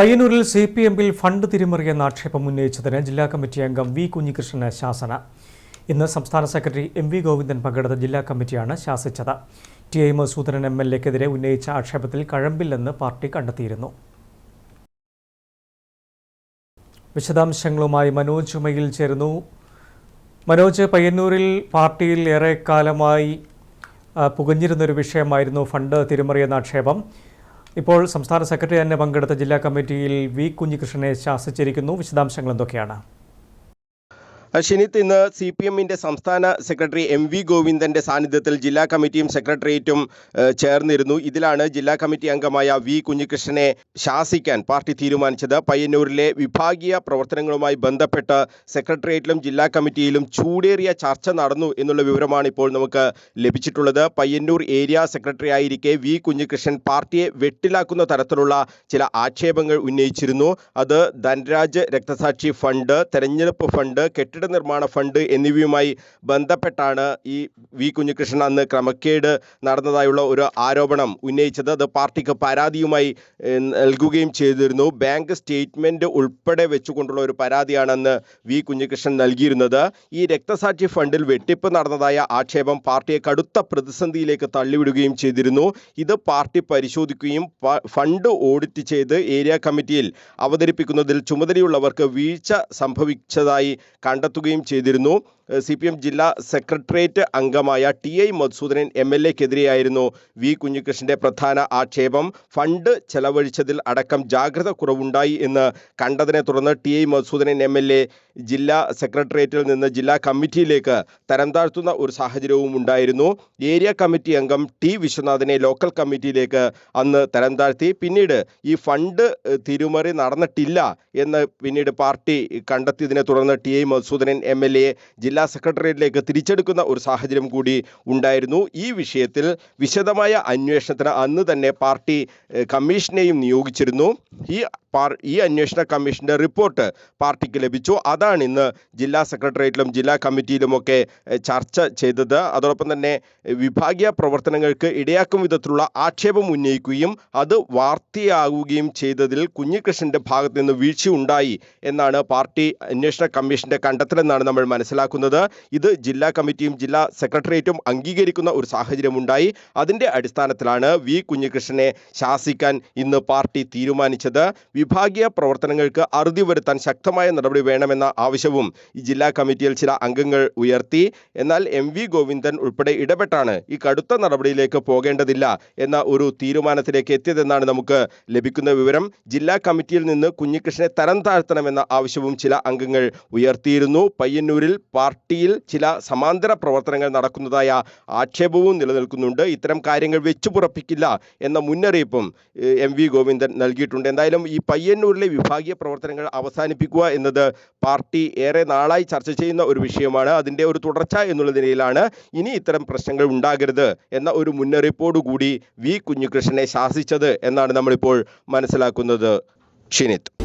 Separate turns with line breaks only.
പയ്യന്നൂരിൽ C P എമ്മിൽ fund തിരിമറിയെന്ന ആക്ഷേപം ഉന്നയിച്ചതിന് ജില്ലാ കമ്മിറ്റി അംഗം വി കുഞ്ഞികൃഷ്ണന് ശാസന. ഇന്ന് സംസ്ഥാന സെക്രട്ടറി എം വി ഗോവിന്ദൻ പങ്കെടുത്ത ജില്ലാ കമ്മിറ്റിയാണ് ശാസിച്ചത്. T I Madhusudanan M L എക്കെതിരെ ഉന്നയിച്ച ആക്ഷേപത്തിൽ കഴമ്പില്ലെന്ന് പാർട്ടി കണ്ടെത്തിയിരുന്നു. വിശദാംശങ്ങളുമായി മനോജ് ഉമയിൽ ചേരുന്നു. മനോജ് പയ്യന്നൂരിൽ പാർട്ടിയിൽ ഏറെക്കാലമായി പുകഞ്ഞിരുന്നൊരു വിഷയമായിരുന്നു ഫണ്ട് തിരിമറിയെന്ന ആക്ഷേപം ഇപ്പോൾ സംസ്ഥാന സെക്രട്ടറി തന്നെ പങ്കെടുത്ത ജില്ലാ കമ്മിറ്റിയിൽ വി കുഞ്ഞികൃഷ്ണനെ ശാസിച്ചിരിക്കുന്നു. വിശദാംശങ്ങൾ എന്തൊക്കെയാണ്?
ഷിനിത്ത് ഇന്ന് സി പി എമ്മിന്റെ സംസ്ഥാന സെക്രട്ടറി എം വി ഗോവിന്ദന്റെ സാന്നിധ്യത്തിൽ ജില്ലാ കമ്മിറ്റിയും സെക്രട്ടേറിയറ്റും ചേർന്നിരുന്നു. ഇതിലാണ് ജില്ലാ കമ്മിറ്റി അംഗമായ വി കുഞ്ഞികൃഷ്ണനെ ശാസിക്കാൻ പാർട്ടി തീരുമാനിച്ചത്. പയ്യന്നൂരിലെ വിഭാഗീയ പ്രവർത്തനങ്ങളുമായി ബന്ധപ്പെട്ട് സെക്രട്ടേറിയറ്റിലും ജില്ലാ കമ്മിറ്റിയിലും ചൂടേറിയ ചർച്ച നടന്നു എന്നുള്ള വിവരമാണ് ഇപ്പോൾ നമുക്ക് ലഭിച്ചിട്ടുള്ളത്. പയ്യന്നൂർ ഏരിയ സെക്രട്ടറി ആയിരിക്കെ വി കുഞ്ഞികൃഷ്ണൻ പാർട്ടിയെ വെട്ടിലാക്കുന്ന തരത്തിലുള്ള ചില ആക്ഷേപങ്ങൾ ഉന്നയിച്ചിരുന്നു. അത് ധനരാജ് രക്തസാക്ഷി ഫണ്ട് തെരഞ്ഞെടുപ്പ് ഫണ്ട് കെട്ടിട നിർമ്മാണ ഫണ്ട് എന്നിവയുമായി ബന്ധപ്പെട്ടാണ് ഈ വി കുഞ്ഞികൃഷ്ണൻ അന്ന് ക്രമക്കേട് നടന്നതായുള്ള ഒരു ആരോപണം ഉന്നയിച്ചത്. അത് പാർട്ടിക്ക് പരാതിയുമായി നൽകുകയും ചെയ്തിരുന്നു. ബാങ്ക് സ്റ്റേറ്റ്മെന്റ് ഉൾപ്പെടെ വെച്ചുകൊണ്ടുള്ള ഒരു പരാതിയാണെന്ന് വി കുഞ്ഞികൃഷ്ണൻ നൽകിയിരുന്നത്. ഈ രക്തസാക്ഷി ഫണ്ടിൽ വെട്ടിപ്പ് നടന്നതായ ആക്ഷേപം പാർട്ടിയെ കടുത്ത പ്രതിസന്ധിയിലേക്ക് തള്ളിവിടുകയും ചെയ്തിരുന്നു. ഇത് പാർട്ടി പരിശോധിക്കുകയും ഫണ്ട് ഓഡിറ്റ് ചെയ്ത് ഏരിയ കമ്മിറ്റിയിൽ അവതരിപ്പിക്കുന്നതിൽ ചുമതലയുള്ളവർക്ക് വീഴ്ച സംഭവിച്ചതായി കണ്ടെത്തുകയും ചെയ്തിരുന്നു. സി പി എം ജില്ലാ സെക്രട്ടേറിയറ്റ് അംഗമായ T I Madhusudanan M L എക്കെതിരെയായിരുന്നു V കുഞ്ഞികൃഷ്ണന്റെ പ്രധാന ആക്ഷേപം. ഫണ്ട് ചെലവഴിച്ചതിൽ അടക്കം ജാഗ്രത കുറവുണ്ടായി എന്ന് കണ്ടതിനെ തുടർന്ന് T I Madhusudanan M L A ജില്ലാ സെക്രട്ടേറിയറ്റിൽ നിന്ന് ജില്ലാ കമ്മിറ്റിയിലേക്ക് തരം താഴ്ത്തുന്ന ഒരു സാഹചര്യവും ഉണ്ടായിരുന്നു. ഏരിയ കമ്മിറ്റി അംഗം ടി വിശ്വനാഥനെ ലോക്കൽ കമ്മിറ്റിയിലേക്ക് അന്ന് തരം താഴ്ത്തി. പിന്നീട് ഈ ഫണ്ട് തിരുമറി നടന്നിട്ടില്ല എന്ന് പിന്നീട് പാർട്ടി കണ്ടെത്തിയതിനെ തുടർന്ന് T I Madhusudanan M L A ജില്ലാ സെക്രട്ടേറിയറ്റിലേക്ക് തിരിച്ചെടുക്കുന്ന ഒരു സാഹചര്യം കൂടി ഉണ്ടായിരുന്നു. ഈ വിഷയത്തിൽ വിശദമായ അന്വേഷണത്തിന് അന്ന് തന്നെ പാർട്ടി കമ്മീഷനെയും നിയോഗിച്ചിരുന്നു. ഈ ഈ അന്വേഷണ കമ്മീഷന്റെ റിപ്പോർട്ട് പാർട്ടിക്ക് ലഭിച്ചു. അതാണ് ഇന്ന് ജില്ലാ സെക്രട്ടേറിയറ്റിലും ജില്ലാ കമ്മിറ്റിയിലുമൊക്കെ ചർച്ച ചെയ്തത്. അതോടൊപ്പം തന്നെ വിഭാഗീയ പ്രവർത്തനങ്ങൾക്ക് ഇടയാക്കും വിധത്തിലുള്ള ആക്ഷേപം ഉന്നയിക്കുകയും അത് വാർത്തയാകുകയും ചെയ്തതിൽ കുഞ്ഞികൃഷ്ണന്റെ ഭാഗത്ത് നിന്ന് വീഴ്ചയുണ്ടായി എന്നാണ് പാർട്ടി അന്വേഷണ കമ്മീഷന്റെ കണ്ടെത്തലെന്നാണ് നമ്മൾ മനസ്സിലാക്കുന്നത്. ഇത് ജില്ലാ കമ്മിറ്റിയും ജില്ലാ സെക്രട്ടേറിയറ്റും അംഗീകരിക്കുന്ന ഒരു സാഹചര്യമുണ്ടായി. അതിന്റെ അടിസ്ഥാനത്തിലാണ് വി കുഞ്ഞികൃഷ്ണനെ ശാസിക്കാൻ ഇന്ന് പാർട്ടി തീരുമാനിച്ചത്. വിഭാഗീയ പ്രവർത്തനങ്ങൾക്ക് അറുതി വരുത്താൻ ശക്തമായ നടപടി വേണമെന്ന ആവശ്യവും ഈ ജില്ലാ കമ്മിറ്റിയിൽ ചില അംഗങ്ങൾ ഉയർത്തി. എന്നാൽ എം വി ഗോവിന്ദൻ ഉൾപ്പെടെ ഇടപെട്ടാണ് ഈ കടുത്ത നടപടിയിലേക്ക് പോകേണ്ടതില്ല എന്ന ഒരു തീരുമാനത്തിലേക്ക് എത്തിയതെന്നാണ് നമുക്ക് ലഭിക്കുന്ന വിവരം. ജില്ലാ കമ്മിറ്റിയിൽ നിന്ന് കുഞ്ഞികൃഷ്ണനെ തരം താഴ്ത്തണമെന്ന ആവശ്യവും ചില അംഗങ്ങൾ ഉയർത്തിയിരുന്നു. പയ്യന്നൂരിൽ പാർട്ടിയിൽ ചില സമാന്തര പ്രവർത്തനങ്ങൾ നടക്കുന്നതായ ആക്ഷേപവും നിലനിൽക്കുന്നുണ്ട്. ഇത്തരം കാര്യങ്ങൾ വെച്ചുപുറപ്പിക്കില്ല എന്ന മുന്നറിയിപ്പും എം വി ഗോവിന്ദൻ നൽകിയിട്ടുണ്ട്. എന്തായാലും ഈ പയ്യന്നൂരിലെ വിഭാഗീയ പ്രവർത്തനങ്ങൾ അവസാനിപ്പിക്കുക എന്നത് പാർട്ടി ഏറെ നാളായി ചർച്ച ചെയ്യുന്ന ഒരു വിഷയമാണ്. അതിന്റെ ഒരു തുടർച്ച എന്നുള്ള നിലയിലാണ് ഇനി ഇത്തരം പ്രശ്നങ്ങൾ ഉണ്ടാകരുത് എന്ന ഒരു മുന്നറിയിപ്പോടുകൂടി വി കുഞ്ഞികൃഷ്ണനെ ശാസിച്ചത് എന്നാണ് നമ്മളിപ്പോൾ മനസ്സിലാക്കുന്നത്. ഷിനിത്ത്